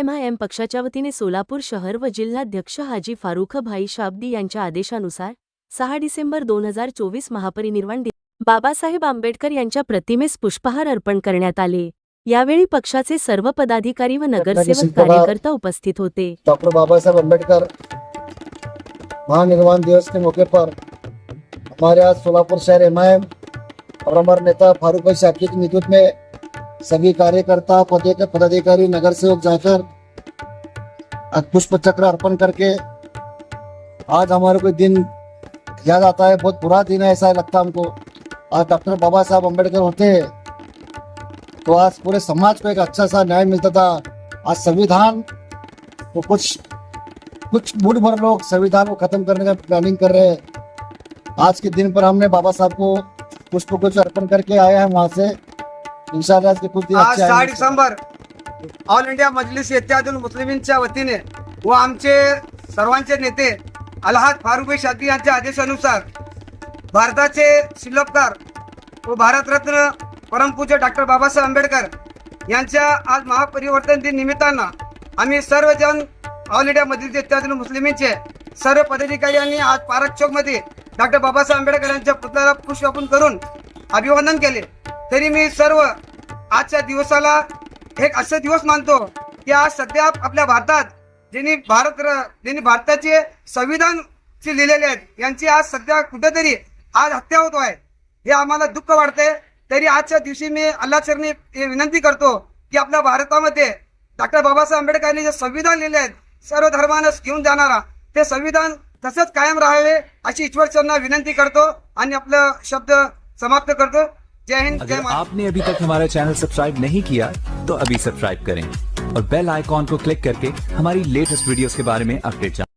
M I am पक्षाच्या वतीने सोलापूर शहर व जिल्हाध्यक्ष हाजी फारुख भाई शाब्दी यांच्या आदेशानुसार सहा डिसेंबर दोन हजार चोवीस महापरिनिर्वाण दिन बाबासाहेब आंबेडकर यांच्या प्रतिमेस पुष्पहार अर्पण करण्यात आले. यावेळी पक्षाचे सर्व पदाधिकारी व नगरसेवक कार्यकर्ता उपस्थित होते. डॉक्टर बाबा साहब अम्बेडकर महानिर्वाण दिवस के मौके पर हमारे आज सोलापुर शहर एम और हमारे नेता फारूक भाई शाकी के नेतृत्व में सभी कार्यकर्ता, पदे- पदाधिकारी, नगर सेवक जाकर पुष्प चक्र अर्पण करके आज हमारे को दिन याद आता है, बहुत बुरा दिन है ऐसा लगता हमको। आज डॉक्टर बाबा साहब अंबेडकर होते तो आज पूरे समाज को एक अच्छा सा न्याय मिलता था। आज संविधान तो कुछ कुछ मूड भर लोग संविधान को खत्म करने का प्लानिंग कर रहे हैं। आज के दिन पर हमने बाबा साहब को पुष्प कुछ अर्पण करके आए हैं वहाँ से। इंशाल्लाह आज के आज सहा। December all India Majlis Ittehadul मुस्लिमींच्या वतीने व आमचे सर्वांचे नेते अलहाद फारुख शादी यांच्या आदेशानुसार भारताचे शिल्पकार व भारतरत्न परमपूज्य डॉक्टर बाबासाहेब आंबेडकर यांच्या आज महापरिवर्तन दिन निमित्तानं आम्ही सर्वजण ऑल इंडिया मजलिस इत्यादुल मुस्लिमींचे सर्व पदाधिकारी यांनी आज पारक चौकमध्ये डॉक्टर बाबासाहेब आंबेडकर यांच्या पुतळ्याला पुष्पार्पण करून अभिवादन केले तरी मी सर्व आजच्या दिवसाला एक असे दिवस मानतो की आज सध्या आपल्या भारतात ज्यांनी भारत ज्यांनी भारताचे संविधान जे लिहिलेले आहेत यांची आज सध्या कुठेतरी आज हत्या होतो आहे. हे आम्हाला दुःख वाटते. तरी आजच्या दिवशी मी अल्लाह सरने हे विनंती करतो की आपल्या भारतामध्ये डॉक्टर बाबासाहेब आंबेडकरांनी जे संविधान लिहिले आहेत सर्व धर्मानं घेऊन जाणारा ते संविधान तसंच कायम राहावे अशी ईश्वरचरना विनंती करतो आणि आपलं शब्द समाप्त करतो. जय हिंद जय अगर आपने अभी तक हमारा चैनल सब्सक्राइब नहीं किया तो अभी सब्सक्राइब करें और बेल आइकॉन को क्लिक करके हमारी लेटेस्ट वीडियोस के बारे में अपडेट